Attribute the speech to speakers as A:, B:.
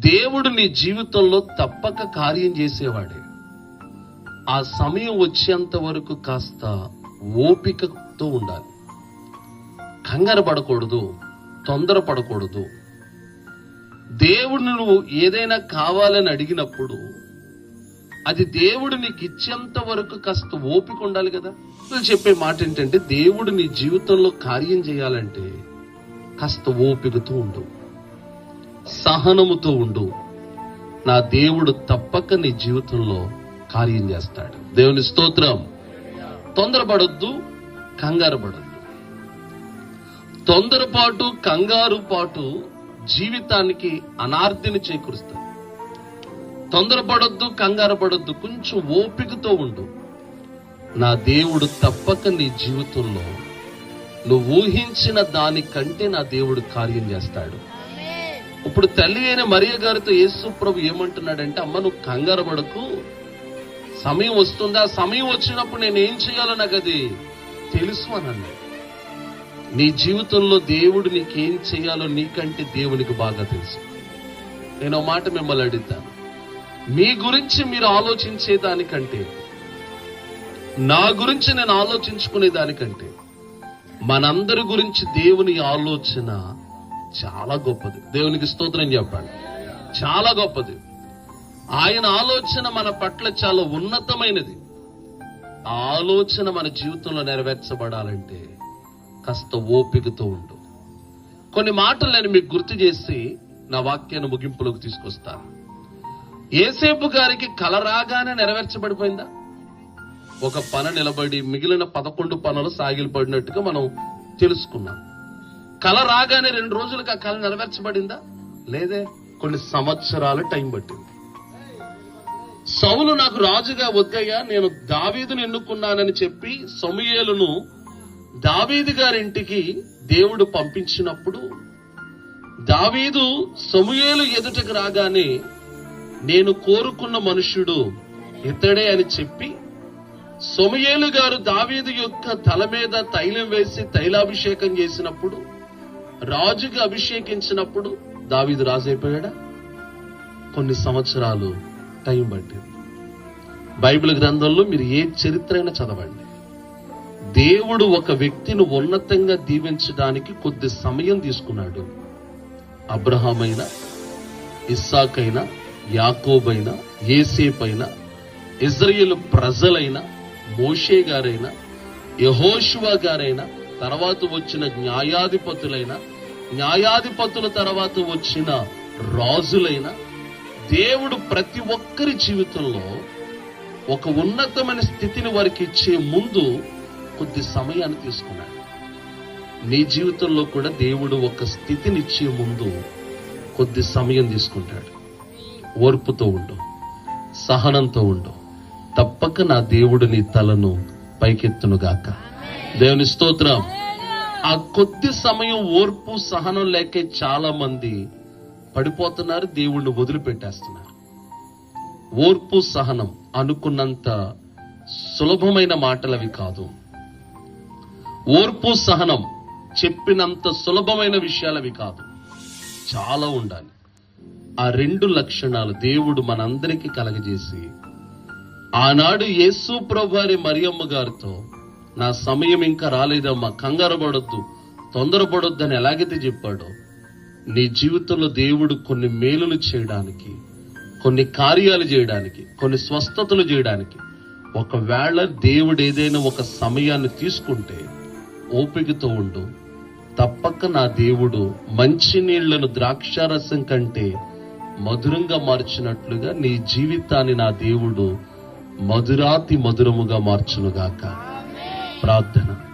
A: దేవుడు నీ జీవితంలో తప్పక కార్యం చేసేవాడే. ఆ సమయం వచ్చేంత వరకు కాస్త ఓపికతో ఉండాలి. కంగారు పడకూడదు తొందర పడకూడదు నువ్వు ఏదైనా కావాలని అడిగినప్పుడు అది దేవుడు నీకు ఇచ్చేంత వరకు కాస్త ఓపిక ఉండాలి కదా. నేను చెప్పే మాట ఏంటంటే దేవుడు నీ జీవితంలో కార్యం చేయాలంటే కాస్త ఓపికతో ఉండవు సహనముతో ఉండు. నా దేవుడు తప్పక నీ జీవితంలో కార్యం చేస్తాడు. దేవుని స్తోత్రం. తొందరపడొద్దు కంగారు పడొద్దు తొందరపాటు కంగారు పాటు జీవితానికి అనార్థిని చేకూరుస్తాయి తొందరపడొద్దు కంగారు పడొద్దు కొంచెం ఓపికతో ఉండు. నా దేవుడు తప్పక నీ జీవితంలో నువ్వు ఊహించిన దానికంటే నా దేవుడు కార్యం చేస్తాడు. ఇప్పుడు తల్లి అయిన మరియ గారితో యేసు ప్రభు ఏమంటున్నాడంటే అమ్మ నువ్వు కంగారు పడకు. సమయం వస్తుందా. సమయం వచ్చినప్పుడు నేను ఏం చేయాలో నాకు అది తెలుసు అని అన్నాడు. నీ జీవితంలో దేవుడు నీకేం చేయాలో నీకంటే దేవునికి బాగా తెలుసు. నేను మాట మిమ్మల్ని అడుగుతాను. మీ గురించి మీరు ఆలోచించే దానికంటే నా గురించి నేను ఆలోచించుకునే దానికంటే మనందరి గురించి దేవుని ఆలోచన చాలా గొప్పది. దేవునికి స్తోత్రం చెప్పండి చాలా గొప్పది. ఆయన ఆలోచన మన పట్ల చాలా ఉన్నతమైనది. ఆలోచన మన జీవితంలో నెరవేర్చబడాలంటే కాస్త ఓపికతో ఉండు. కొన్ని మాటలు నేను మీకు గుర్తు చేసి నా వాక్యాన్ని ముగింపులోకి తీసుకొస్తాను. ఏసేపు గారికి కల రాగానే నెరవేర్చబడిపోయిందా? ఒక పన నిలబడి మిగిలిన పదకొండు పనులు సాగిలపడినట్టుగా మనం తెలుసుకున్నాం. కళ రాగానే రెండు రోజులకు ఆ కళ నెరవేర్చబడిందా? లేదే కొన్ని సంవత్సరాల టైం పట్టింది. సౌలు నాకు రాజుగా వద్దయ్యా నేను దావీదును ఎన్నుకున్నానని చెప్పి సమూయేలును దావీదు గారింటికి దేవుడు పంపించినప్పుడు దావీదు సమూయేలు ఎదుటకు రాగానే నేను కోరుకున్న మనుష్యుడు ఇతడే అని చెప్పి సొమయేలు గారు దావీదు యొక్క తల మీద తైలం వేసి తైలాభిషేకం చేసినప్పుడు రాజుకి అభిషేకించినప్పుడు దావీదు రాజు అయిపోయాడా? కొన్ని సంవత్సరాలు టైం పట్టింది. బైబిల్ గ్రంథంలో మీరు ఏ చరిత్ర అయినా చదవండి. దేవుడు ఒక వ్యక్తిని ఉన్నతంగా దీవించడానికి కొద్ది సమయం తీసుకున్నాడు. అబ్రహామైనా ఇస్సాకైనా యాకోబైనా ఏసేపైనా ఇజ్రాయేల్ ప్రజలైనా మోషే గారైనా యహోషువా గారైనా తర్వాత వచ్చిన న్యాయాధిపతులైనా న్యాయాధిపతుల తర్వాత వచ్చిన రాజులైన దేవుడు ప్రతి ఒక్కరి జీవితంలో ఒక ఉన్నతమైన స్థితిని వారికి ఇచ్చే ముందు కొద్ది సమయాన్ని తీసుకున్నాడు. నీ జీవితంలో కూడా దేవుడు ఒక స్థితిని ఇచ్చే ముందు కొద్ది సమయం తీసుకుంటాడు. ఓర్పుతో ఉండు సహనంతో ఉండు. తప్పక నా దేవుడు నీ తలను పైకెత్తునుగాక. దేవుని స్తోత్రం. ఆ కొద్ది సమయం ఓర్పు సహనం లేకే చాలా మంది పడిపోతున్నారు దేవుణ్ణి వదిలిపెట్టేస్తున్నారు. ఓర్పు సహనం అనుకున్నంత సులభమైన మాటలు అవి కాదు. ఓర్పు సహనం చెప్పినంత సులభమైన విషయాలు అవి కాదు. చాలా ఉండాలి. ఆ రెండు లక్షణాలు దేవుడు మనందరికీ కలగజేసి ఆనాడు యేసు ప్రభువారి మరియమ్మ గారితో నా సమయం ఇంకా రాలేదమ్మా కంగారు పడొద్దు. తొందరపడొద్దు అని ఎలాగైతే చెప్పాడో నీ జీవితంలో దేవుడు కొన్ని మేలులు చేయడానికి కొన్ని కార్యాలు చేయడానికి కొన్ని స్వస్థతలు చేయడానికి ఒకవేళ దేవుడు ఏదైనా ఒక సమయాన్ని తీసుకుంటే ఓపికతో ఉండు. తప్పక నా దేవుడు మంచి నీళ్ళను ద్రాక్షారసం కంటే మధురంగా మార్చినట్లుగా నీ జీవితాన్ని నా దేవుడు మధురాతి మధురముగా మార్చునుగాక. प्रार्थना।